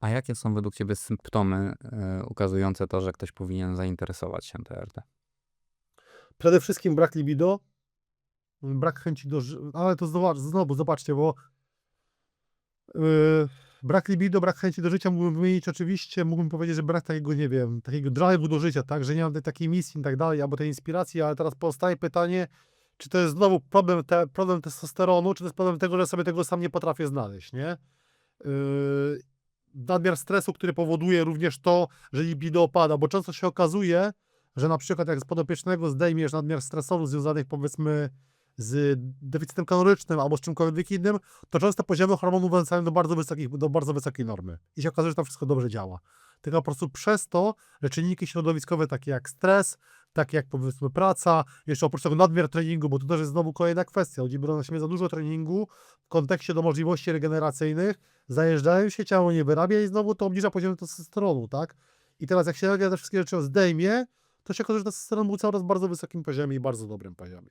A jakie są według ciebie symptomy, y, ukazujące to, że ktoś powinien zainteresować się TRT? Przede wszystkim brak libido, brak chęci do ale to zobacz znowu zobaczcie, bo yy, brak libido, brak chęci do życia mógłbym wymienić oczywiście, mógłbym powiedzieć, że brak takiego, nie wiem, takiego drive'u do życia, tak, że nie mam tej takiej misji i tak dalej, albo tej inspiracji, ale teraz pozostaje pytanie, czy to jest znowu problem te problem testosteronu, czy to jest problem tego, że sobie tego sam nie potrafię znaleźć, nie? Yy, nadmiar stresu, który powoduje również to, że libido opada, bo często się okazuje, że na przykład jak z podopiecznego zdejmiesz nadmiar stresowów związanych powiedzmy z deficytem kalorycznym albo z czymkolwiek innym, to często poziomy hormonów wracają do bardzo, wysokich, do bardzo wysokiej normy i się okazuje, że to wszystko dobrze działa. Tylko po prostu przez to, że czynniki środowiskowe takie jak stres, takie jak powiedzmy praca, jeszcze oprócz tego nadmiar treningu, bo to też jest znowu kolejna kwestia, ludzie biorą na siebie za dużo treningu w kontekście do możliwości regeneracyjnych, zajeżdżają się, ciało nie wyrabia i znowu to obniża poziom testosteronu, tak? I teraz jak się te wszystkie rzeczy zdejmie, to się okazuje, że testosteron był cały czas w bardzo wysokim poziomie i bardzo dobrym poziomie.